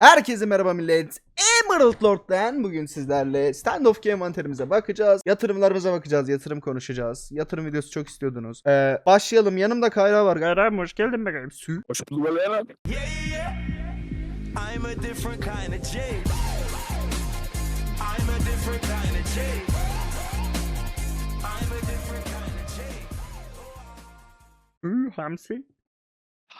Herkese merhaba millet. Emerald Lord'dan bugün sizlerle standoff game envanterimize bakacağız. Yatırımlarımıza bakacağız. Yatırım konuşacağız. Yatırım videosu çok istiyordunuz. Ee, başlayalım. Yanımda Kayra var. Kayra hoş geldin bakayım. Sü. Hoş bulduk abi. Yeah, yeah, yeah. I'm a different kind of J. I'm a different kind of J. I'm a different kind of J. Sü, Hamsi.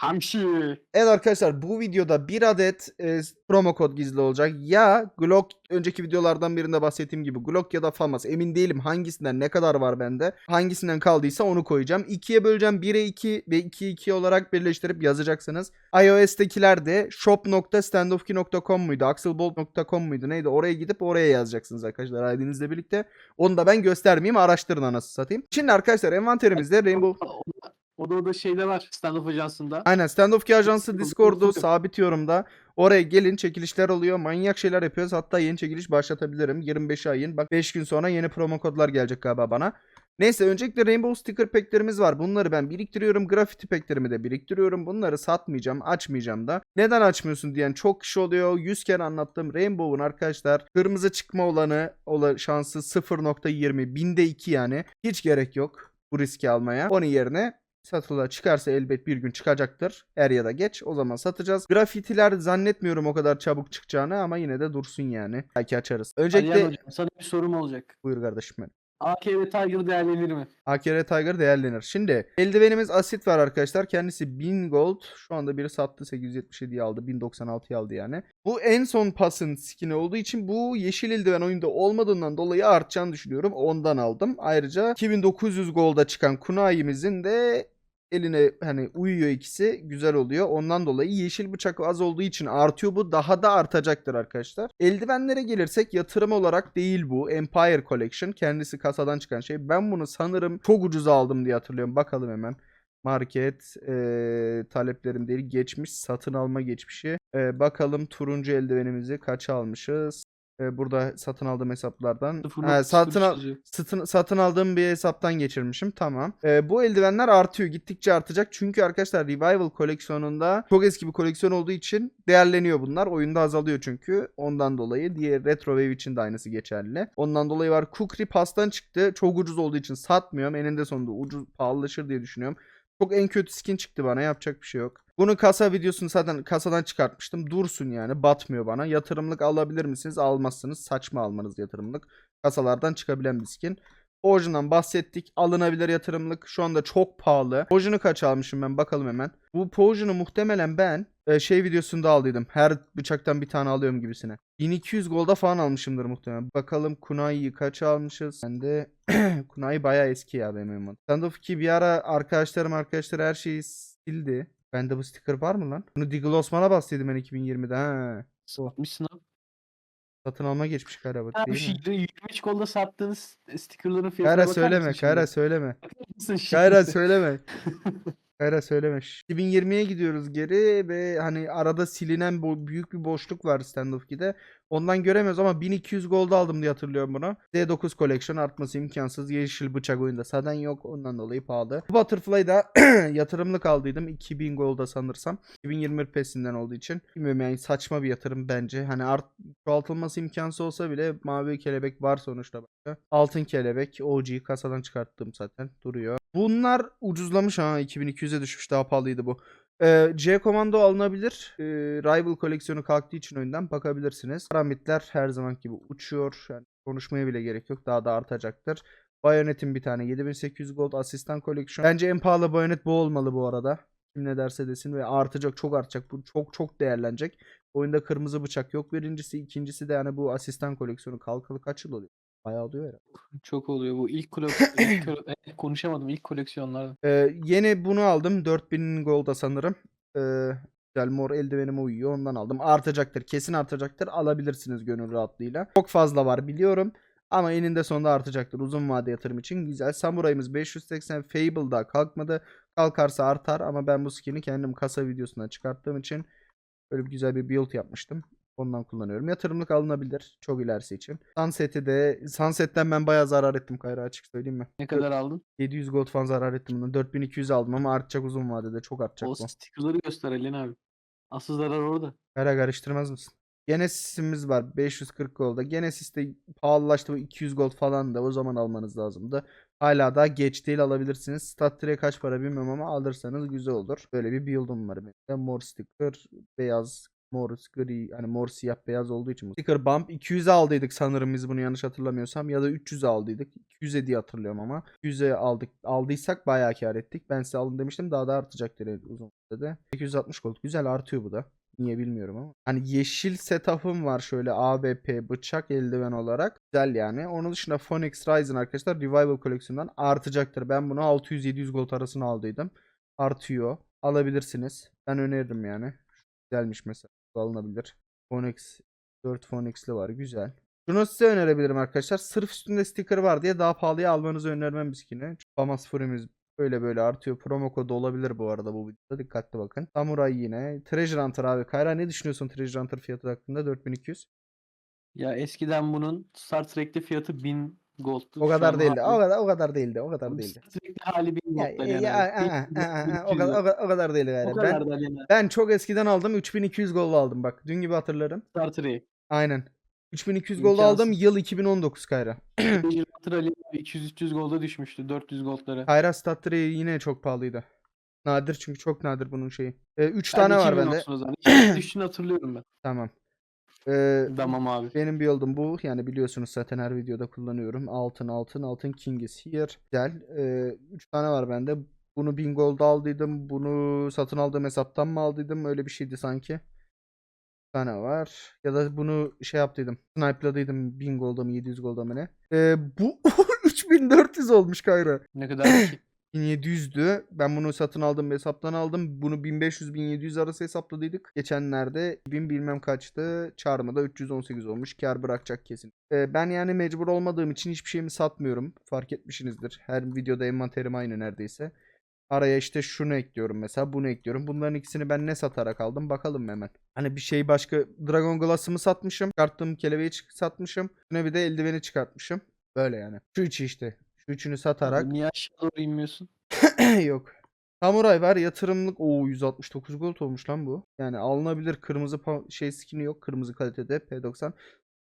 Hamşi. Evet arkadaşlar bu videoda bir adet e, promo kod gizli olacak. Ya Glock önceki videolardan birinde bahsettiğim gibi Glock ya da FAMAS emin değilim hangisinden ne kadar var bende. Hangisinden kaldıysa onu koyacağım. 2'ye böleceğim 1'e 2 ve 2'ye 2 olarak birleştirip yazacaksınız. iOS'tekiler de shop.standoff2.com muydu? axelbolt.com muydu? Neydi? Oraya gidip oraya yazacaksınız arkadaşlar ID'nizle birlikte. Onu da ben göstermeyeyim araştırın anasını satayım. Şimdi arkadaşlar envanterimizde Rainbow O da o da şeyde var. Stand-up ajansında. Aynen Standoff Ajansı Discord Discord'u sabit yorumda. Oraya gelin çekilişler oluyor. Manyak şeyler yapıyoruz. Hatta yeni çekiliş başlatabilirim. 25 ayın. Bak 5 gün sonra yeni promo kodlar gelecek galiba bana. Neyse öncelikle Rainbow Sticker pack'lerimiz var. Bunları ben biriktiriyorum. Graffiti pack'lerimi de biriktiriyorum. Bunları satmayacağım. Açmayacağım da. Neden açmıyorsun diyen çok kişi oluyor. 100 kere anlattım. Rainbow'un arkadaşlar kırmızı çıkma olanı ola, şansı 0.20. Binde 2 yani. Hiç gerek yok bu riski almaya. Onun yerine satılığa çıkarsa elbet bir gün çıkacaktır. Er ya da geç. O zaman satacağız. Grafitiler zannetmiyorum o kadar çabuk çıkacağını ama yine de dursun yani. Belki açarız. Öncelikle... Öncelikle hocam sana bir sorum olacak. buyur kardeşim benim. AK ve Tiger değerlenir mi? AKR Tiger değerlenir. Şimdi eldivenimiz asit var arkadaşlar. Kendisi 1000 gold. Şu anda biri sattı 877'yi aldı. 1096'yı aldı yani. Bu en son pasın skin'i olduğu için bu yeşil eldiven oyunda olmadığından dolayı artacağını düşünüyorum. Ondan aldım. Ayrıca 2900 golda çıkan kunayimizin de eline hani uyuyor ikisi güzel oluyor. Ondan dolayı yeşil bıçak az olduğu için artıyor bu daha da artacaktır arkadaşlar. Eldivenlere gelirsek yatırım olarak değil bu. Empire Collection kendisi kasadan çıkan şey. Ben bunu sanırım çok ucuza aldım diye hatırlıyorum. Bakalım hemen. Market eee, taleplerim değil geçmiş satın alma geçmişi. Eee, bakalım turuncu eldivenimizi kaça almışız? Eee, burada satın aldığım hesaplardan. Ha, satın al satın, satın aldığım bir hesaptan geçirmişim. Tamam. Ee, bu eldivenler artıyor. Gittikçe artacak. Çünkü arkadaşlar Revival koleksiyonunda çok eski bir koleksiyon olduğu için değerleniyor bunlar. Oyunda azalıyor çünkü. Ondan dolayı. Diğer Retro Wave için de aynısı geçerli. Ondan dolayı var. Kukri pastan çıktı. Çok ucuz olduğu için satmıyorum. Eninde sonunda ucuz pahalılaşır diye düşünüyorum. Çok en kötü skin çıktı bana. Yapacak bir şey yok. Bunu kasa videosunu zaten kasadan çıkartmıştım. Dursun yani. Batmıyor bana. Yatırımlık alabilir misiniz? Almazsınız. Saçma almanız yatırımlık. Kasalardan çıkabilen bir skin. Orijinal bahsettik. Alınabilir yatırımlık. Şu anda çok pahalı. Orijinal kaç almışım ben bakalım hemen. Bu Potion'u muhtemelen ben e, şey videosunda aldıydım. Her bıçaktan bir tane alıyorum gibisine. 1200 golda falan almışımdır muhtemelen. Bakalım Kunai'yi kaç almışız? Ben de Kunai bayağı eski ya benim evim. Standoff 2 bir ara arkadaşlarım arkadaşlar her şeyi sildi. Bende bu sticker var mı lan? Bunu Diggle Osman'a bastıydım ben 2020'de ha. Satmışsın abi. Satın alma geçmiş galiba Ha, değil mi? şey, 23 kolda sattığınız stickerların fiyatına Kayra bakar söyleme, Kayra söyleme. Kayra söyleme. Kayra söyleme. 2020'ye gidiyoruz geri ve hani arada silinen bo- büyük bir boşluk var Standoff 2'de. Ondan göremiyoruz ama 1200 gold aldım diye hatırlıyorum bunu. D9 Collection artması imkansız. Yeşil bıçak oyunda zaten yok. Ondan dolayı pahalı. Bu Butterfly'da yatırımlık aldıydım. 2000 golda sanırsam. 2021 pesinden olduğu için. Bilmiyorum yani saçma bir yatırım bence. Hani art çoğaltılması imkansız olsa bile mavi kelebek var sonuçta. Başka. Altın kelebek OG kasadan çıkarttım zaten. Duruyor. Bunlar ucuzlamış ha. 2200'e düşmüş. Daha pahalıydı bu. Ee, C Commando alınabilir. Ee, Rival koleksiyonu kalktığı için önden bakabilirsiniz. Paramitler her zaman gibi uçuyor. Yani konuşmaya bile gerek yok. Daha da artacaktır. Bayonet'in bir tane 7800 gold asistan koleksiyon. Bence en pahalı bayonet bu olmalı bu arada. Kim ne derse desin ve artacak çok artacak. Bu çok çok değerlenecek. Oyunda kırmızı bıçak yok. Birincisi, ikincisi de yani bu asistan koleksiyonu kalkalı kaç yıl oluyor? Bayağı oluyor herhalde. Çok oluyor bu ilk koleksiyon. ilk kole- eh, konuşamadım ilk koleksiyonlar. Ee, yeni bunu aldım. 4000 golda sanırım. Ee, güzel mor eldivenime uyuyor. Ondan aldım. Artacaktır. Kesin artacaktır. Alabilirsiniz gönül rahatlığıyla. Çok fazla var biliyorum. Ama eninde sonunda artacaktır. Uzun vade yatırım için güzel. Samuray'ımız 580 Fable'da kalkmadı. Kalkarsa artar ama ben bu skin'i kendim kasa videosundan çıkarttığım için böyle bir güzel bir build yapmıştım. Ondan kullanıyorum. Yatırımlık alınabilir. Çok ilerisi için. Sunset'i de Sunset'ten ben bayağı zarar ettim Kayra açık söyleyeyim mi? Ne kadar aldın? 700 gold falan zarar ettim bundan. 4200 aldım ama artacak uzun vadede. Çok artacak O bu. stickerları göster Alen abi. Asıl zarar orada. Kara karıştırmaz mısın? Genesis'imiz var 540 golda. Genesis de pahalılaştı bu 200 gold falan da o zaman almanız lazımdı. Hala daha geç değil alabilirsiniz. Statüre kaç para bilmiyorum ama alırsanız güzel olur. Böyle bir build'um var benim. de. Mor sticker, beyaz, mor gri, hani mor siyah beyaz olduğu için. Sticker bump 200'e aldıydık sanırım biz bunu yanlış hatırlamıyorsam ya da 300'e aldıydık. 200'e diye hatırlıyorum ama. 200'e aldık. Aldıysak bayağı kar ettik. Ben size alın demiştim daha da artacaktır uzun vadede. 860 gold güzel artıyor bu da. Niye bilmiyorum ama. Hani yeşil setup'ım var şöyle AWP bıçak eldiven olarak. Güzel yani. Onun dışında Phoenix Rising arkadaşlar Revival koleksiyonundan artacaktır. Ben bunu 600-700 gold arasına aldıydım. Artıyor. Alabilirsiniz. Ben öneririm yani. Güzelmiş mesela. Alınabilir. Phoenix 4 Phoenix'li var. Güzel. Şunu size önerebilirim arkadaşlar. Sırf üstünde sticker var diye daha pahalıya almanızı önermem biskini. Famas Fury'miz böyle böyle artıyor. Promo kodu olabilir bu arada bu videoda. Dikkatli bakın. Samurai yine. Treasure Hunter abi. Kayra ne düşünüyorsun Treasure Hunter fiyatı hakkında? 4200. Ya eskiden bunun Star Trek'te fiyatı 1000 gold'tu. O kadar değildi. O kadar o kadar değildi. O kadar değildi. Trek'te hali 1000 Ya, gold'lar ya, yani. o 1300 kadar o kadar, o kadar değil O gayret. kadar Ben yani. ben çok eskiden aldım. 3200 gol aldım bak. Dün gibi hatırlarım. Star Trek. Aynen. 3200 gol aldım. Yıl 2019 Kayra. Hunter Ali 200-300 golda düşmüştü. 400 goldlara. Kayra Stat Trey yine çok pahalıydı. Nadir çünkü çok nadir bunun şeyi. 3 Ben tane var 2000 bende. olsun o zaman. 2000 düştüğünü hatırlıyorum ben. Tamam. Ee, Tamam abi. benim bir yoldum bu. Yani biliyorsunuz zaten her videoda kullanıyorum. Altın altın altın King is here. Güzel. 3 tane var bende. Bunu 1000 gold aldıydım. Bunu satın aldığım hesaptan mı aldıydım? Öyle bir şeydi sanki. Bir tane var. Ya da bunu şey yaptıydım. Snipe'ladıydım 1000 golda mı 700 golda mı ne? Ee, bu 3400 olmuş Kayra. Ne kadar? 1700'dü. Ben bunu satın aldığım hesaptan aldım. Bunu 1500-1700 arası hesapladıydık. Geçenlerde 1000 bilmem kaçtı. Çarmı da 318 olmuş. Kar bırakacak kesin. Ee, ben yani mecbur olmadığım için hiçbir şeyimi satmıyorum. Fark etmişsinizdir. Her videoda envanterim aynı neredeyse. Araya işte şunu ekliyorum mesela bunu ekliyorum. Bunların ikisini ben ne satarak aldım bakalım hemen. Hani bir şey başka Dragon Glass'ımı satmışım. Çıkarttığım kelebeği satmışım. Üstüne bir de eldiveni çıkartmışım. Böyle yani. Şu üçü işte. Üçünü satarak Niye aşağı doğru inmiyorsun? Yok. Samuray var yatırımlık. Oo 169 gold olmuş lan bu. Yani alınabilir kırmızı şey skin'i yok. Kırmızı kalitede P90.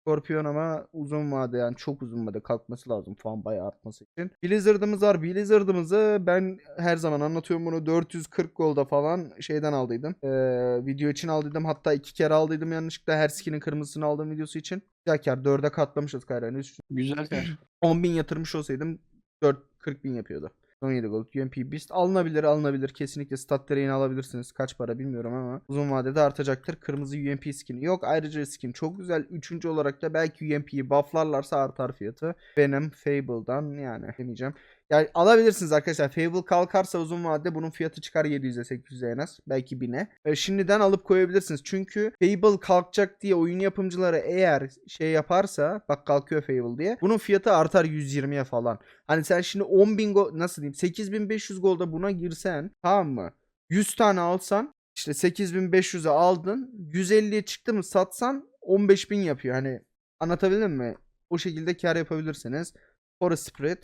Scorpion ama uzun vade yani çok uzun vade kalkması lazım falan bayağı artması için. Blizzard'ımız var. Blizzard'ımızı ben her zaman anlatıyorum bunu 440 golda falan şeyden aldıydım. Ee, video için aldıydım. Hatta iki kere aldıydım yanlışlıkla her skinin kırmızısını aldığım videosu için. Güzel kar. 4'e katlamışız Kayra'nın. Güzel kar. 10.000 yatırmış olsaydım 4 40 bin yapıyordu. 17 gold. UMP Beast alınabilir alınabilir. Kesinlikle stat yine alabilirsiniz. Kaç para bilmiyorum ama uzun vadede artacaktır. Kırmızı UMP skin'i yok. Ayrıca skin çok güzel. Üçüncü olarak da belki UMP'yi bufflarlarsa artar fiyatı. Venom Fable'dan yani demeyeceğim yani alabilirsiniz arkadaşlar Fable kalkarsa uzun vadede bunun fiyatı çıkar 700'e 800'e en az belki 1000'e E, şimdiden alıp koyabilirsiniz çünkü Fable kalkacak diye oyun yapımcıları eğer şey yaparsa bak kalkıyor Fable diye bunun fiyatı artar 120'ye falan Hani sen şimdi 10.000 gol nasıl diyeyim 8500 golda buna girsen tamam mı? 100 tane alsan işte 8500'e aldın 150'ye çıktı mı satsan 15.000 yapıyor. Hani anlatabildim mi? O şekilde kar yapabilirsiniz. Forest spread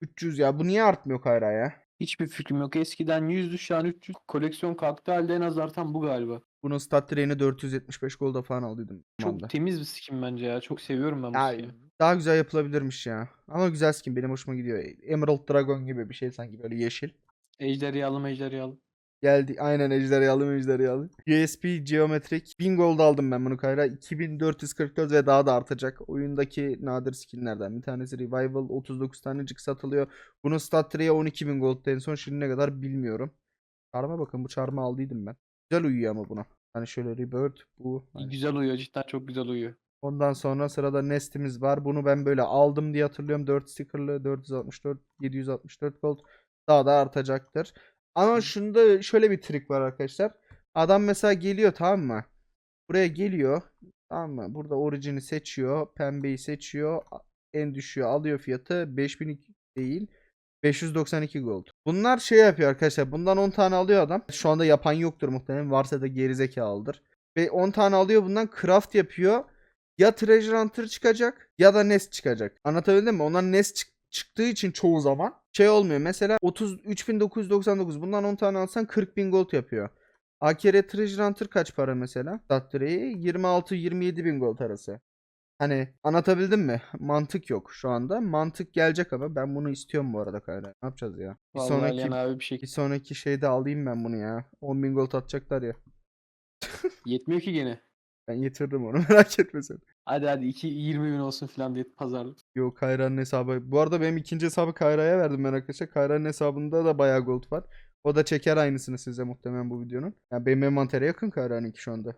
300 ya bu niye artmıyor Kayra ya? Hiçbir fikrim yok. Eskiden 100'dü şu an 300. Koleksiyon kalktı halde en az artan bu galiba. Bunun stat train'i 475 golda falan aldıydım. Çok zamanda. temiz bir skin bence ya. Çok seviyorum ben bu Ya, skin'i. daha güzel yapılabilirmiş ya. Ama güzel skin benim hoşuma gidiyor. Emerald Dragon gibi bir şey sanki böyle yeşil. Ejderhalı mejderhalı. Geldi. Aynen ejderhalı ejderhalı. USP Geometric. 1000 gold aldım ben bunu Kayra. 2444 ve daha da artacak. Oyundaki nadir skinlerden bir tanesi Revival. 39 tanecik satılıyor. Bunun stat tree'ye 12.000 gold en son şimdi ne kadar bilmiyorum. Çarma bakın bu çarmı aldıydım ben. Güzel uyuyor ama buna. Hani şöyle Rebirth bu. Hani Güzel uyuyor. Cidden çok güzel uyuyor. Ondan sonra sırada Nest'imiz var. Bunu ben böyle aldım diye hatırlıyorum. 4 stickerlı 464 764 gold daha da artacaktır. Ama şunda şöyle bir trik var arkadaşlar. Adam mesela geliyor tamam mı? Buraya geliyor. Tamam mı? Burada orijini seçiyor. Pembeyi seçiyor. En düşüğü alıyor fiyatı. 5000 değil. 592 gold. Bunlar şey yapıyor arkadaşlar. Bundan 10 tane alıyor adam. Şu anda yapan yoktur muhtemelen. Varsa da gerizekalıdır. Ve 10 tane alıyor bundan craft yapıyor. Ya Treasure Hunter çıkacak ya da Nest çıkacak. Anlatabildim mi? Onlar Nest çık- çıktığı için çoğu zaman şey olmuyor. Mesela 33.999 bundan 10 tane alsan 40.000 gold yapıyor. AKR Treasure Hunter kaç para mesela? Statre'yi 26-27 bin gold arası. Hani anlatabildim mi? Mantık yok şu anda. Mantık gelecek ama ben bunu istiyorum bu arada Kayra. Ne yapacağız ya? Bir Vallahi sonraki abi bir bir şey sonraki şeyde alayım ben bunu ya. 10 bin gold atacaklar ya. yetmiyor ki gene. Ben yatırırım onu merak etme sen. Hadi hadi 2 20 bin olsun falan diye pazarlık. Yo Kayra'nın hesabı. Bu arada benim ikinci hesabı Kayra'ya verdim ben arkadaşlar. Kayra'nın hesabında da bayağı gold var. O da çeker aynısını size muhtemelen bu videonun. Yani benim envantere yakın Kayra'nınki şu anda.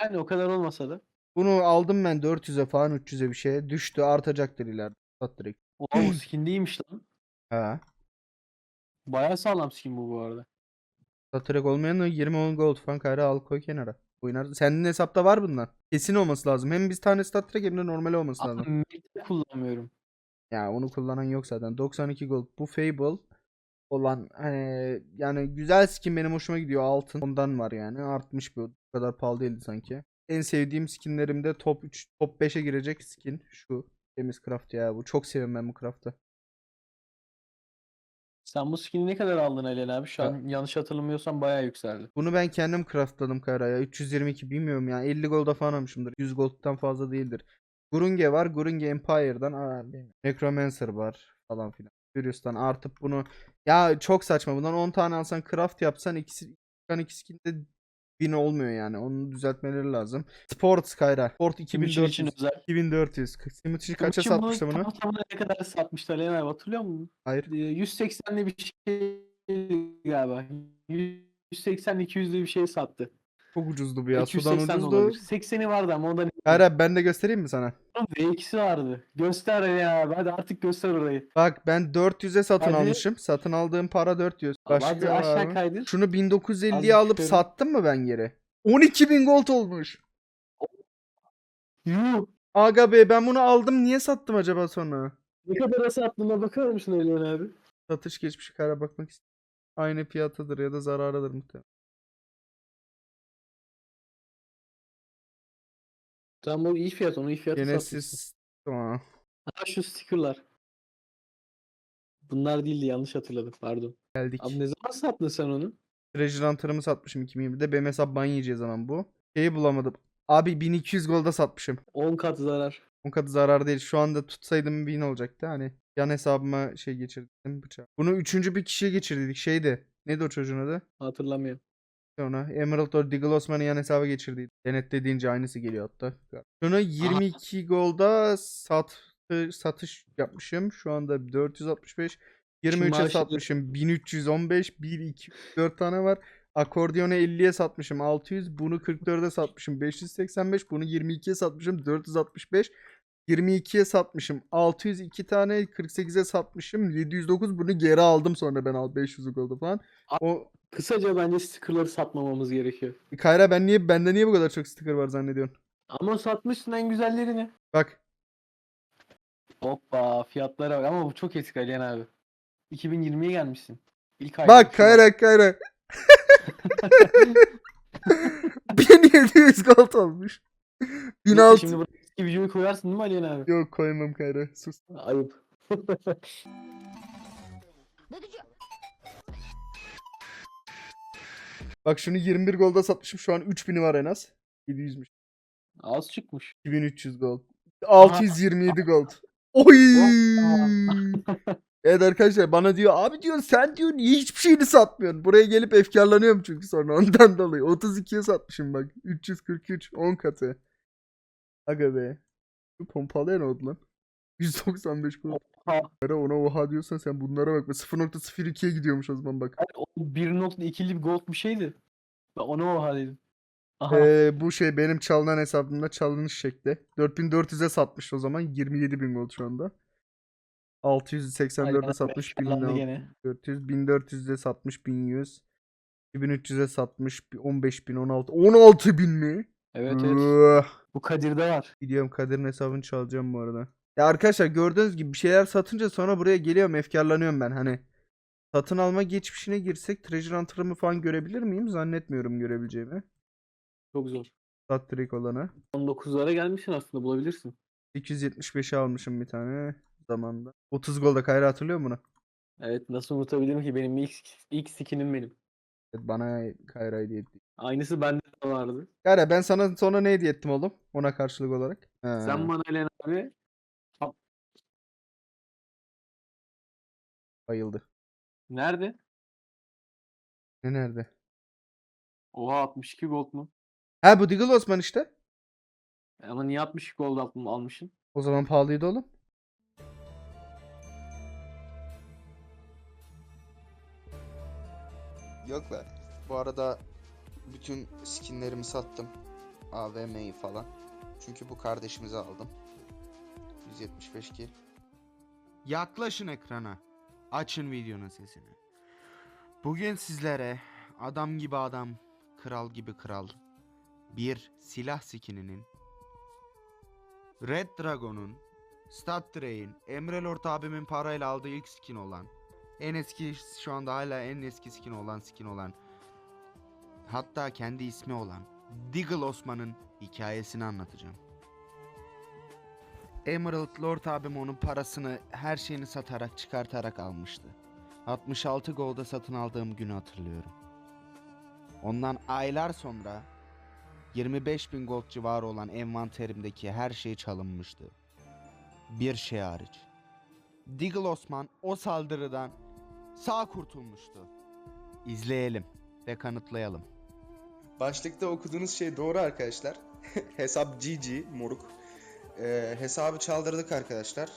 Yani o kadar olmasa da. Bunu aldım ben 400'e falan 300'e bir şeye. Düştü artacaktır ileride. Sat direkt. Oha bu skin değilmiş lan. Ha. Bayağı sağlam skin bu bu arada. Sat direkt olmayan da 20 10 gold falan Kayra al koy kenara. Oynar. Senin hesapta var bunlar. Kesin olması lazım. Hem biz tane stat direkt hem de normal olması Ama lazım. meta kullanmıyorum. Ya onu kullanan yok zaten. 92 gold. Bu Fable olan hani yani güzel skin benim hoşuma gidiyor. Altın ondan var yani. Artmış bu. Bu kadar pahalı değildi sanki. En sevdiğim skinlerimde top 3 top 5'e girecek skin şu. Temiz craft ya bu. Çok seviyorum ben bu craft'ı. Sen bu skin'i ne kadar aldın Alihan abi? Şu an yanlış hatırlamıyorsam bayağı yükseldi. Bunu ben kendim craftladım Karaya. 322 bilmiyorum ya. 50 gold'a falan almışımdır. 100 gold'dan fazla değildir. Gurunge var. Gurunge Empire'dan. Aa. Necromancer var falan filan. Furious'tan artıp bunu ya çok saçma. Bundan 10 tane alsan craft yapsan ikisi çıkan iki skinde 1000 olmuyor yani. Onu düzeltmeleri lazım. Sport Skyra. Sport Kim için için 2400. özel. 2400. Simit için kaça Timuçin satmıştı bunu? Tam tamına ne kadar satmıştı Alihan abi hatırlıyor musun? Hayır. Ee, 180'li bir şey galiba. 180-200'lü bir şey sattı. Çok ucuzdu bu ya. Sudan 280 de ucuzdu. olabilir. 80'i vardı ama ondan Kayra ben de göstereyim mi sana? V2'si vardı. Göster abi. Hadi artık göster orayı. Bak ben 400'e satın Hadi. almışım. Satın aldığım para 400. Hadi Başka var aşağı mı? kaydır. Şunu 1950'ye Azıcık alıp yukarı. sattım mı ben geri? 12.000 gold olmuş. Yuh. Aga be ben bunu aldım niye sattım acaba sonra? Ne kadar sattığına bakar mısın Alihan abi? Satış geçmişi kara bakmak istedim. Aynı fiyatıdır ya da zararıdır muhtemelen. Tamam o iyi fiyat onu iyi satmışsın. Genesis Aa, Ha şu stickerlar. Bunlar değildi yanlış hatırladım pardon. geldik. Abi ne zaman sattın sen onu? Treasure Hunter'ımı satmışım 2020'de. Benim hesap ban yiyeceği zaman bu. Şeyi bulamadım. Abi 1200 golda satmışım. 10 kat zarar. O kadar zarar değil. Şu anda tutsaydım 1000 olacaktı. Hani yan hesabıma şey geçirdim bıçağı. Bunu üçüncü bir kişiye geçirdiydik. Şeydi. Neydi o çocuğun adı? Hatırlamıyorum. Sonra Emerald or Diggle Osman'ı yan hesaba geçirdiydi. Denetlediğince aynısı geliyor hatta. Şunu 22 golda sat, satış yapmışım. Şu anda 465. 23'e maaşları- satmışım. 1315. 1, 2, 4 tane var. Akordiyonu 50'ye satmışım 600. Bunu 44'e satmışım 585. Bunu 22'ye satmışım 465. 22'ye satmışım 602 tane 48'e satmışım 709 bunu geri aldım sonra ben al 500'lük oldu falan. O Kısaca bence stickerları satmamamız gerekiyor. Kayra ben niye bende niye bu kadar çok sticker var zannediyorsun? Ama satmışsın en güzellerini. Bak Hoppa fiyatlara bak ama bu çok eski Alihan abi. 2020'ye gelmişsin. İlk ay. bak Kayra Kayra 1700 gold olmuş. 1600 Şimdi buraya eski videoyu koyarsın değil mi Alihan abi? Yok koymam Kayra sus. Ayıp. Bak şunu 21 golda satmışım şu an 3000'i var en az. 700'müş. Az çıkmış. 2300 gold. 627 gold. Oy! Evet arkadaşlar bana diyor abi diyor sen diyor niye hiçbir şeyini satmıyorsun? Buraya gelip efkarlanıyorum çünkü sonra ondan dolayı. 32'ye satmışım bak. 343 10 katı. Aga be. Ne oldu lan? 195 gold. Oha. Ona oha diyorsan sen bunlara bakma. 0.02'ye gidiyormuş o zaman bak. Hayır, o 1.2'li bir gold bir şeydi. Ben ona oha dedim. Aha. Ee, bu şey benim çalınan hesabımda çalınış şekli. 4400'e satmış o zaman. 27000 gold şu anda. 684'e Alihan abi satmış. efkarlandı 1000'e gene. 400, 1400'e satmış 1100. 2300'e satmış 15000, 16. 16000 mi? Evet evet. Üah. Bu Kadir'de var. Gidiyorum Kadir'in hesabını çalacağım bu arada. Ya arkadaşlar gördüğünüz gibi bir şeyler satınca sonra buraya geliyorum efkarlanıyorum ben hani. Satın alma geçmişine girsek Treasure Hunter'ımı falan görebilir miyim? Zannetmiyorum görebileceğimi. Çok zor. Sat direkt olanı. 19'lara gelmişsin aslında bulabilirsin. 875'e almışım bir tane zamanda. 30 golda Kayra hatırlıyor musun bunu? Evet nasıl unutabilirim ki benim ilk ilk skinim benim. Bana Kayra hediye etti. Aynısı bende de vardı. Kayra ben sana sonra ne hediye ettim oğlum? Ona karşılık olarak. He. Sen bana Elen abi Bayıldı. nerede? Ne nerede? Oha 62 gold mu? Ha bu Diggle Osman işte. Ama niye 62 gold al- almışsın? O zaman pahalıydı oğlum. Yok be. Bu arada bütün skinlerimi sattım. AVM'yi falan. Çünkü bu kardeşimize aldım. 175 kill. Yaklaşın ekrana. Açın videonun sesini. Bugün sizlere adam gibi adam, kral gibi kral bir silah skininin Red Dragon'un, Stat Dray'in, Emre Lord abimin parayla aldığı ilk skin olan, en eski şu anda hala en eski skin olan skin olan, hatta kendi ismi olan Diggle Osman'ın hikayesini anlatacağım. Emerald Lord abim onun parasını her şeyini satarak çıkartarak almıştı. 66 golda satın aldığım günü hatırlıyorum. Ondan aylar sonra 25 bin gold civarı olan envanterimdeki her şey çalınmıştı. Bir şey hariç. Diggle Osman o saldırıdan sağ kurtulmuştu. İzleyelim ve kanıtlayalım. Başlıkta okuduğunuz şey doğru arkadaşlar. Hesap GG moruk. Ee, hesabı çaldırdık arkadaşlar.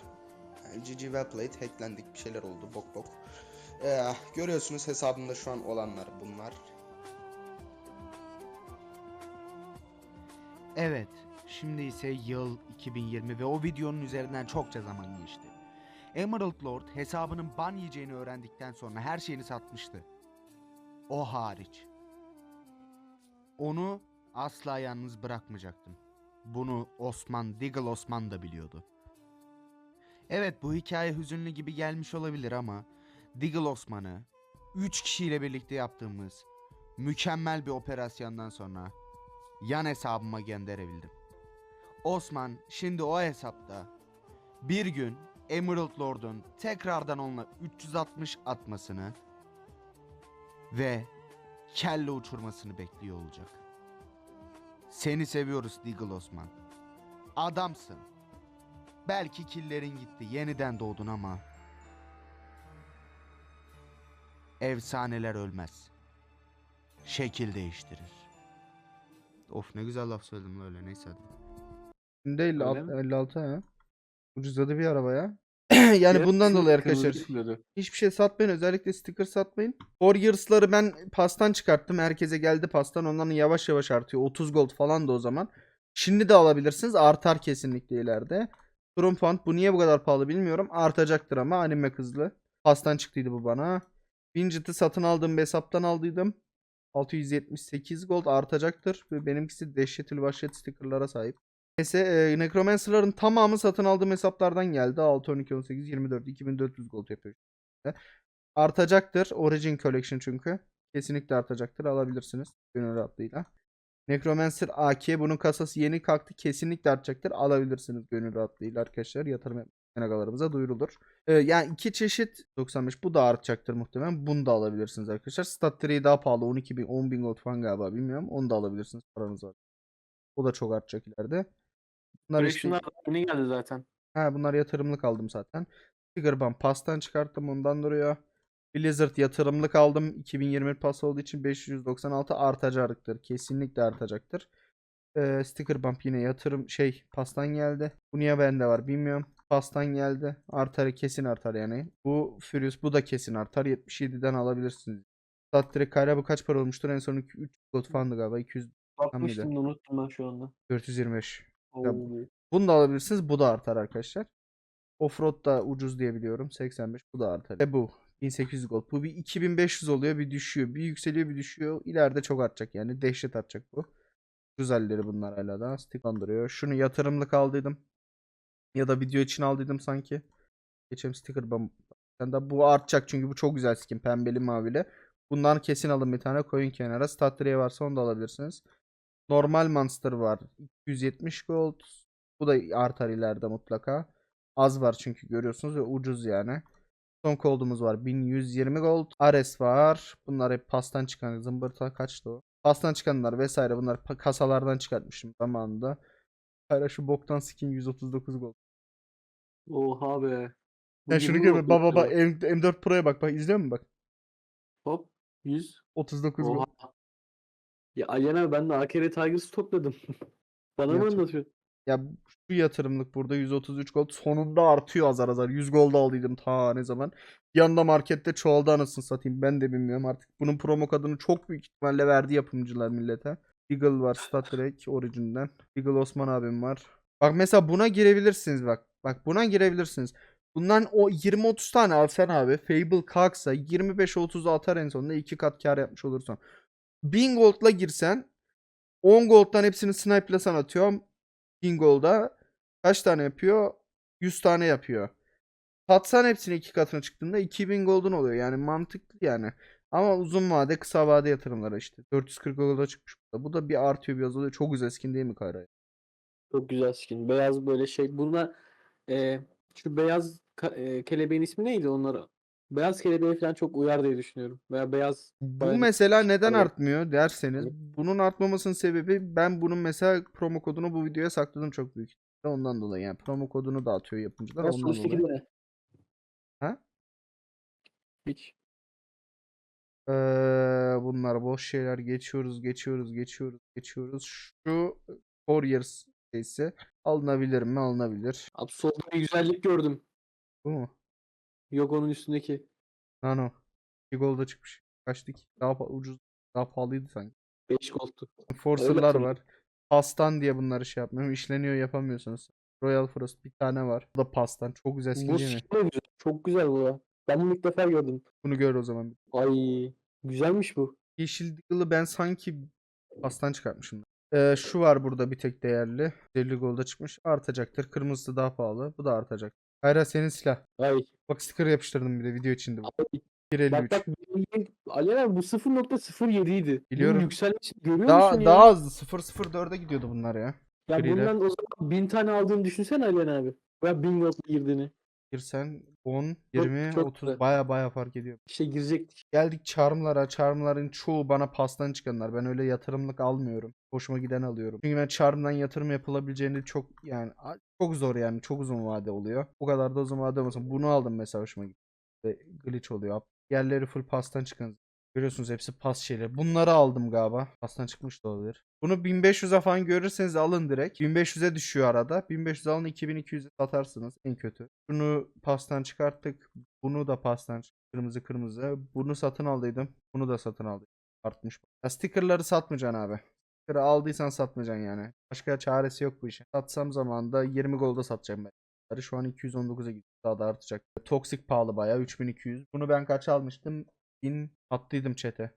GG well played. Hacklendik bir şeyler oldu bok bok. Ee, görüyorsunuz hesabımda şu an olanlar bunlar. Evet, şimdi ise yıl 2020 ve o videonun üzerinden çokça zaman geçti. Emerald Lord hesabının ban yiyeceğini öğrendikten sonra her şeyini satmıştı. O hariç. Onu asla yalnız bırakmayacaktım. Bunu Osman, Diggle Osman da biliyordu. Evet bu hikaye hüzünlü gibi gelmiş olabilir ama Diggle Osman'ı 3 kişiyle birlikte yaptığımız mükemmel bir operasyondan sonra yan hesabıma gönderebildim. Osman şimdi o hesapta bir gün Emerald Lord'un tekrardan onunla 360 atmasını ve kelle uçurmasını bekliyor olacak. Seni seviyoruz Diggle Osman. Adamsın. Belki killerin gitti, yeniden doğdun ama efsaneler ölmez. Şekil değiştirir. Of ne güzel laf söyledim öyle neyse hadi. Şimdi Öyle mi? 56 ha. Ucuzladı bir araba ya. yani bundan dolayı arkadaşlar hiçbir şey satmayın özellikle sticker satmayın. For Years'ları ben pastan çıkarttım. Herkese geldi pastan. Ondan yavaş yavaş artıyor. 30 gold falan da o zaman. Şimdi de alabilirsiniz. Artar kesinlikle ileride. Trumpant bu niye bu kadar pahalı bilmiyorum. Artacaktır ama anime hızlı. Pastan çıktıydı bu bana. Widget'ı satın aldığım bir hesaptan aldıydım. 678 gold artacaktır. Ve benimkisi dehşetli vahşet stickerlara sahip. Neyse e, Necromancer'ların tamamı satın aldığım hesaplardan geldi. 6, 12, 18, 24, 2400 gold yapıyor. Artacaktır. Origin Collection çünkü. Kesinlikle artacaktır. Alabilirsiniz. Gönül rahatlığıyla. Necromancer AK bunun kasası yeni kalktı. Kesinlikle artacaktır. Alabilirsiniz gönül rahatlığıyla arkadaşlar. Yatırım agalarımıza duyurulur. Ee, yani iki çeşit 95 bu da artacaktır muhtemelen. Bunu da alabilirsiniz arkadaşlar. Stat 3 daha pahalı. 12 bin 10 bin gold falan galiba bilmiyorum. Onu da alabilirsiniz paranız var. O da çok artacak ileride. Bunlar işte yeni geldi zaten. Ha bunlar yatırımlık aldım zaten. Trigger Bump pastan çıkarttım ondan duruyor. Blizzard yatırımlık aldım. 2020 pas olduğu için 596 artacaktır. Kesinlikle artacaktır. Ee, Sticker Bump yine yatırım şey pastan geldi. Bu niye bende var bilmiyorum. Pastan geldi. Artar kesin artar yani. Bu Furious bu da kesin artar. 77'den alabilirsiniz. Stat Trek hala bu kaç para olmuştur? En son 3 gold falandı galiba. 200 Bakmıştım da unuttum ben şu anda. 425. Oo. Bunu da alabilirsiniz. Bu da artar arkadaşlar. Offroad da ucuz diye biliyorum. 85. Bu da artar. Ve bu. 1800 gold. Bu bir 2500 oluyor. Bir düşüyor. Bir yükseliyor bir düşüyor. İleride çok artacak yani. Dehşet artacak bu. Ucuz halleri bunlar hala da. Sticklandırıyor. Şunu yatırımlık aldıydım. Ya da video için aldıydım sanki. Geçelim sticker bam. Sen de bu artacak çünkü bu çok güzel skin. Pembeli mavili. Bundan kesin alın bir tane koyun kenara. Statria varsa onu da alabilirsiniz. Normal Monster var. 270 gold. Bu da artar ileride mutlaka. Az var çünkü görüyorsunuz ve ucuz yani. Son cold'umuz var. 1120 gold. Ares var. Bunlar hep pastan çıkan zımbırta kaçtı o? Pastan çıkanlar vesaire bunlar kasalardan çıkartmışım zamanında. Hala şu boktan skin 139 gold. Oha be. Bu Ya şunu 20 görme. gold Baba baba mesela. M- M4 Pro'ya bak bak izliyor musun bak. Hop 100. 39 gold. Ya Alyan abi ben de AKR Tiger stokladım. Bana mı Gerçek- anlatıyorsun? Ya şu yatırımlık burada 133 gold sonunda artıyor azar azar. 100 gold aldıydım ta ne zaman. Bir anda markette çoğaldı anasını satayım. Ben de bilmiyorum artık. Bunun promo kodunu çok büyük ihtimalle verdi yapımcılar millete. Eagle var Stat Trek Origin'den. Eagle Osman abim var. Bak mesela buna girebilirsiniz bak. Bak buna girebilirsiniz. Bundan o 20-30 tane alsan abi Fable kalksa 25-30 atar en sonunda 2 kat kar yapmış olursun. 1000 gold'la girsen 10 gold'dan hepsini snipe'lasan atıyorum. 1000 gold'a kaç tane yapıyor? 100 tane yapıyor. Satsan hepsini iki katına çıktığında 2000 gold'un oluyor. Yani mantıklı yani. Ama uzun vade kısa vade yatırımlara işte. 440 gold'a çıkmış. bu da. Bu da bir artıyor bir azalıyor. Çok güzel skin değil mi Kayra? Çok güzel skin. Beyaz böyle şey. Buna e, şu beyaz e, kelebeğin ismi neydi onlara? Beyaz kelebeğe falan çok uyar diye düşünüyorum. Veya beyaz Bu mesela neden Evet. artmıyor derseniz bunun artmamasının sebebi ben bunun mesela promo kodunu bu videoya sakladım çok büyük. ihtimalle. Ondan dolayı yani promo kodunu dağıtıyor yapımcılar Ya ondan dolayı. ne? Ha? Hiç. Ee, bunlar boş şeyler geçiyoruz geçiyoruz geçiyoruz geçiyoruz. Şu Warriors şeysi alınabilir mi? Alınabilir. Abi solda bir güzellik gördüm. Bu mu? Yok onun üstündeki. Nano. Bir golda çıkmış. Kaçtı ki? Daha pa- ucuz. Daha pahalıydı sanki. 5 gold'tu. Forcer'lar var. Pastan diye bunları şey yapmıyorum. İşleniyor yapamıyorsunuz. Royal Frost bir tane var. Bu da pastan. Çok güzel skin Bu değil mi? skin de güzel. Çok güzel bu ya. Ben bunu ilk defa gördüm. Bunu gör o zaman. Ay güzelmiş bu. Yeşil Deagle'ı ben sanki pastan çıkartmışım. Ee, şu var burada bir tek değerli. 50 golda çıkmış. Artacaktır. Kırmızısı daha pahalı. Bu da artacak. Hayra senin silah. Ay. Bak sticker yapıştırdım bir de video içinde. bu. Ay. 1.53. Bak bak Ali abi bu 0.07 idi. Biliyorum. Yükselmesini görüyor musun Daha, ya? daha hızlı. 0.04'e gidiyordu bunlar ya. ya griyle. bundan o zaman 1000 tane aldığını düşünsene Ali abi. Veya 1000 gold'la girdiğini. Girsen 10, 20, çok 30 güzel. baya baya fark ediyor. İşte girecektik. Geldik charmlara. Charmların çoğu bana pastan çıkanlar. Ben öyle yatırımlık almıyorum. Hoşuma giden alıyorum. Çünkü ben charmdan yatırım yapılabileceğini çok yani çok zor yani. Çok uzun vade oluyor. Bu kadar da uzun vade olmasın. Bunu aldım mesela hoşuma gitti. Glitch oluyor. Yerleri full pastan çıkan. Görüyorsunuz hepsi pas şeyleri. Bunları aldım galiba. Pastan çıkmış da olabilir. Bunu 1500'e falan görürseniz alın direkt. 1500'e düşüyor arada. 1500 alın 2200'e satarsınız en kötü. Bunu pastan çıkarttık. Bunu da pastan çık- Kırmızı kırmızı. Bunu satın aldıydım. Bunu da satın aldım. Artmış. Ya stickerları satmayacaksın abi. Sticker'ı aldıysan satmayacaksın yani. Başka çaresi yok bu işin. Satsam zamanında 20 golda satacağım ben. Şu an 219'a gidiyor. Daha da artacak. Toksik pahalı bayağı 3200. Bunu ben kaç almıştım? 1000 attıydım çete.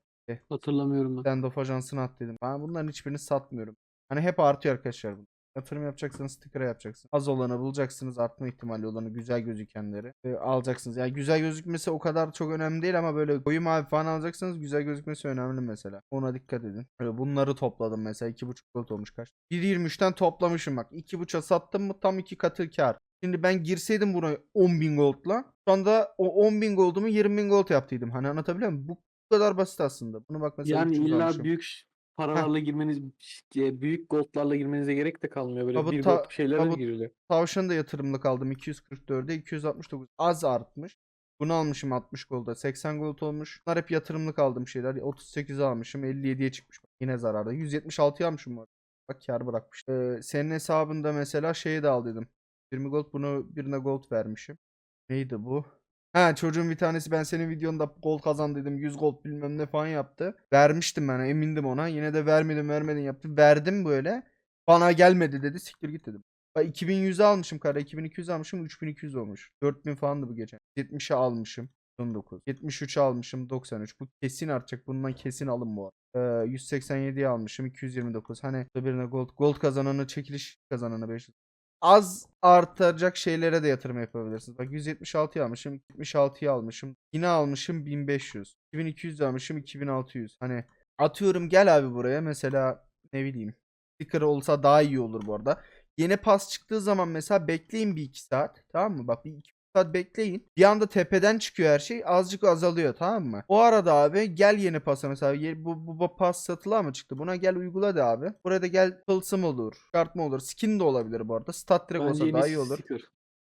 Hatırlamıyorum ben. Stand of Ajans'ını attıydım. Ben bunların hiçbirini satmıyorum. Hani hep artıyor arkadaşlar bu. Yatırım yapacaksınız, sticker'a yapacaksınız. Az olanı bulacaksınız, artma ihtimali olanı, güzel gözükenleri e, alacaksınız. Yani güzel gözükmesi o kadar çok önemli değil ama böyle koyu mavi falan alacaksınız, güzel gözükmesi önemli mesela. Ona dikkat edin. Böyle bunları topladım mesela 2.5 gold olmuş kaç. 1.23'ten toplamışım bak. 2.5'a sattım mı tam 2 katı kar. Şimdi ben girseydim buna 10.000 gold'la şu anda o 10.000 gold'umu 20.000 gold yaptıydım. Hani anlatabiliyor muyum? Bu kadar basit aslında. Bunu bak mesela Yani 300 illa almışım. büyük paralarla girmeniz, e, büyük goldlarla girmenize gerek de kalmıyor. Böyle Ha bu bir ta- gold bu- giriliyor. Tavşanı da yatırımlık aldım 244'e 269 az artmış. Bunu almışım 60 golda 80 gold olmuş. Bunlar hep yatırımlık aldığım şeyler. 38'e almışım 57'ye çıkmış. Bak, Yine zararda. 176'ya almışım arada. Bak kar bırakmış. Ee, senin hesabında mesela şeyi de aldıydım. 20 gold bunu birine gold vermişim. Neydi bu? Ha çocuğun bir tanesi ben senin videonda gold kazandıydım 100 gold bilmem ne falan yaptı. Vermiştim ben emindim ona. Yine de vermedim vermedin yaptı. Verdim böyle. Bana gelmedi dedi siktir git dedim. Ben 2100'e almışım kara 2200 almışım 3200 olmuş. 4000 falandı bu geçen. 70'e almışım 19. 73'e almışım 93. Bu kesin artacak. Bundan kesin alın bu arada. Ee, 187'ye almışım 229. Hani birine gold gold kazananı çekiliş kazananı 500. Az artacak şeylere de yatırım yapabilirsiniz. Bak 176'ya almışım, 76'ya almışım. Yine almışım 1500. 2200 almışım 2600. Hani atıyorum gel abi buraya mesela ne bileyim sticker olsa daha iyi olur bu arada. Yeni pas çıktığı zaman mesela bekleyin bir iki saat. Tamam mı? Bak bir iki saat bekleyin. Bir anda tepeden çıkıyor her şey. Azıcık azalıyor tamam mı? O arada abi gel yeni pasa mesela ye- bu, bu, bu pas satıla mı çıktı? Buna gel uygula de abi. Burada gel tılsım olur. Çıkartma olur. Skin de olabilir bu arada. Stat direkt Bence olsa daha iyi olur. sticker.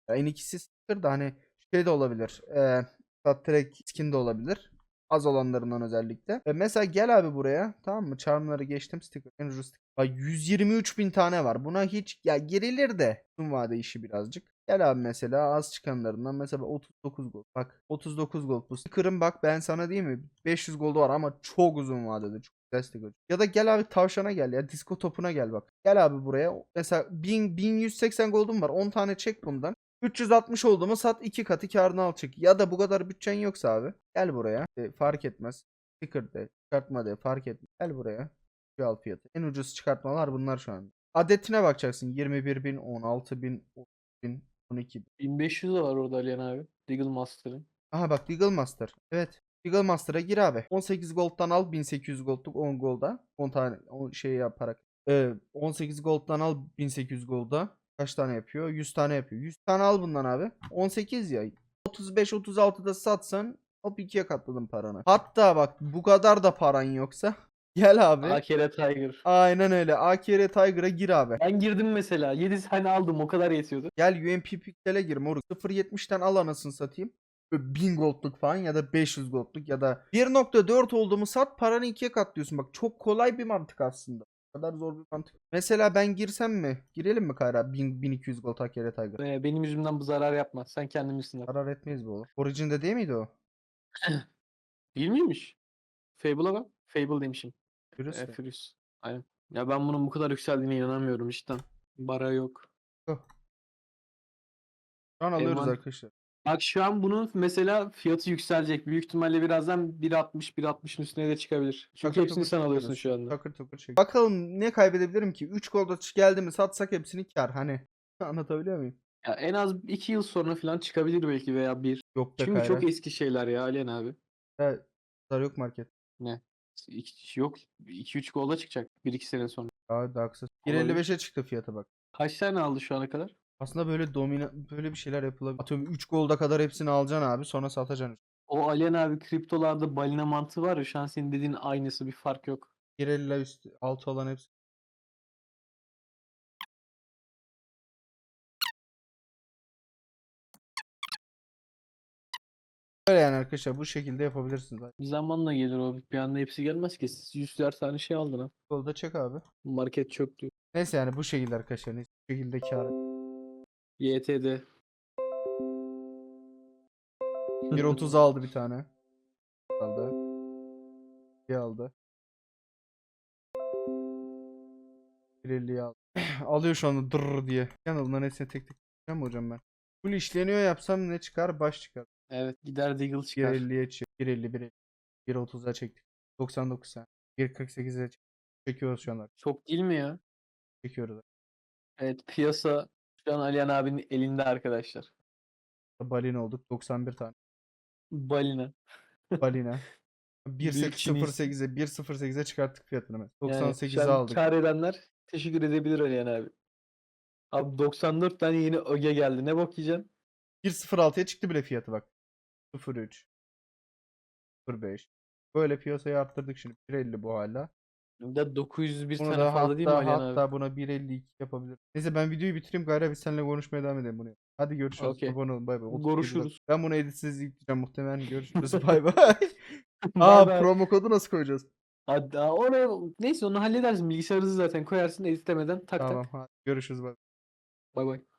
Ya en ikisi sticker da hani şey de olabilir. Ee, stat direkt skin de olabilir. Az olanlarından özellikle. E mesela gel abi buraya. Tamam mı? Charmları geçtim sticker. En ucuz sticker. Bak 123 bin tane var. Buna hiç ya girilir de. Uzun vade işi birazcık. Gel abi mesela az çıkanlarından mesela 39 gold. Bak 39 gold bu. Sticker'ın bak ben sana diyeyim mi? 500 gold var ama çok uzun vadede. Çok güzel sticker. Ya da gel abi tavşana gel ya. Disco topuna gel bak. Gel abi buraya. Mesela 1000, 1180 gold'um var. 10 tane çek bundan. 360 oldu mu sat 2 katı karını al çık. Ya da bu kadar bütçen yoksa abi. Gel buraya. E, fark etmez. Sticker de çıkartma de fark etmez. Gel buraya. Şu al fiyatı. En ucuz çıkartmalar bunlar şu an. Adetine bakacaksın. 21 bin, 16 bin, 30 bin, 12 bin. 1500 de var orada Aliyan abi. Deagle Master'ın. Aha bak Deagle Master. Evet. Deagle Master'a gir abi. 18 gold'dan al 1800 gold'luk 10 golda. 10 tane o şey yaparak. Ee, 18 gold'dan al 1800 golda. Kaç tane yapıyor? 100 tane yapıyor. 100 tane al bundan abi. 18 ya. 35-36'da satsan hop ikiye katladın paranı. Hatta bak bu kadar da paran yoksa gel abi. Akere Tiger. Aynen öyle. AKR Tiger'a gir abi. Ben girdim mesela. 7 tane aldım o kadar yetiyordu. Gel UMP Pixel'e gir moruk. 0.70'ten al anasını satayım. Böyle 1000 gold'luk falan ya da 500 gold'luk ya da 1.4 oldu mu sat paranı ikiye katlıyorsun. Bak çok kolay bir mantık aslında. O kadar zor bir mantık. Mesela ben girsem mi? Girelim mi Kayra? 1000, 1200 gold AKR Tiger. Ee, benim yüzümden bu zarar yapma. Sen kendin misin yap. Karar etmeyiz bu oğlum. Origin'de değil miydi o? Değil miymiş? Fable'a bak. Fable demişim. Virüs E? Furious. Aynen. Ya ben bunun bu kadar yükseldiğine inanamıyorum cidden. Bara yok. Şu an alıyoruz Envan- arkadaşlar. Bak şu an bunun mesela fiyatı yükselecek. Büyük ihtimalle birazdan 1.60 1.60'ın üstüne de çıkabilir. Çünkü Takır hepsini sen alıyorsun şu anda. Takır tukur çek. Bakalım ne kaybedebilirim ki? 3 golda geldi mi satsak hepsini kar. Hani anlatabiliyor muyum? Ya en az 2 yıl sonra falan çıkabilir belki veya 1. Yok be Çünkü Kayra. çok eski şeyler ya Aliyen abi. Zar yok market. İki, yok 2-3 golda çıkacak 1-2 sene sonra. Kısa. Olabilir. 1.55'e çıktı fiyata bak. Kaç tane aldı şu ana kadar? Aslında böyle domina böyle bir şeyler yapılabilir. Atıyorum 3 golda kadar hepsini alacaksın abi sonra satacaksın. O Aliyen abi kriptolarda balina mantığı var ya şu an senin dediğin aynısı bir fark yok. 1.50 üstü altı olan hepsi. Böyle yani arkadaşlar bu şekilde yapabilirsiniz. Zamanla gelir o. Bir anda hepsi gelmez ki. Siz 100'ler tane şey aldın ha. Golda çek abi. Market çöktü. Neyse yani bu şekilde arkadaşlar. Neyse, Bu şekilde kar. YTD. 1.30 aldı bir tane. Aldı. Bir aldı. 1.50'yi aldı. Alıyor şu anda dırr diye. Yani bunların hepsini tek tek yapacağım hocam ben? Full işleniyor yapsam ne çıkar? Baş çıkar. Evet gider Deagle çıkar. 1.50'ye çek. 1.50, 1.50. 1.30'a çektik. 99 sen. 1.48'e çek. Çekiyoruz şu anda. Çok değil mi ya? Çekiyoruz. Evet piyasa şu an Aliyan abinin elinde arkadaşlar. Balina olduk. 91 tane. Balina. Balina. Büyük Çin 1.08'e 1.08'e çıkarttık fiyatını. Yani 98'e şu an aldık. kar edenler teşekkür edebilir Aliyan abi. Abi 94 tane yeni öge geldi. Ne bok yiyeceksin? 1.06'ya çıktı bile fiyatı bak. 0.3 0.5 Böyle piyasayı arttırdık şimdi. 1.50 bu hala. De 901 Bunu tane da fazla değil mi hatta, abi? hatta buna 1.52 yapabilir. Neyse ben videoyu bitireyim gayra biz seninle konuşmaya devam edelim bunu. Hadi görüşürüz. Okey. Abone olun. Bay bay. 37 Görüşürüz. Ben bunu editsiz yükleyeceğim muhtemelen. Görüşürüz. Bay bay. Aa bay. promo kodu nasıl koyacağız? Hadi oraya neyse onu halledersin. Bilgisayarınızı zaten koyarsın editlemeden tak Tamam. tak. hadi. Görüşürüz. Bay bay. Bay bay.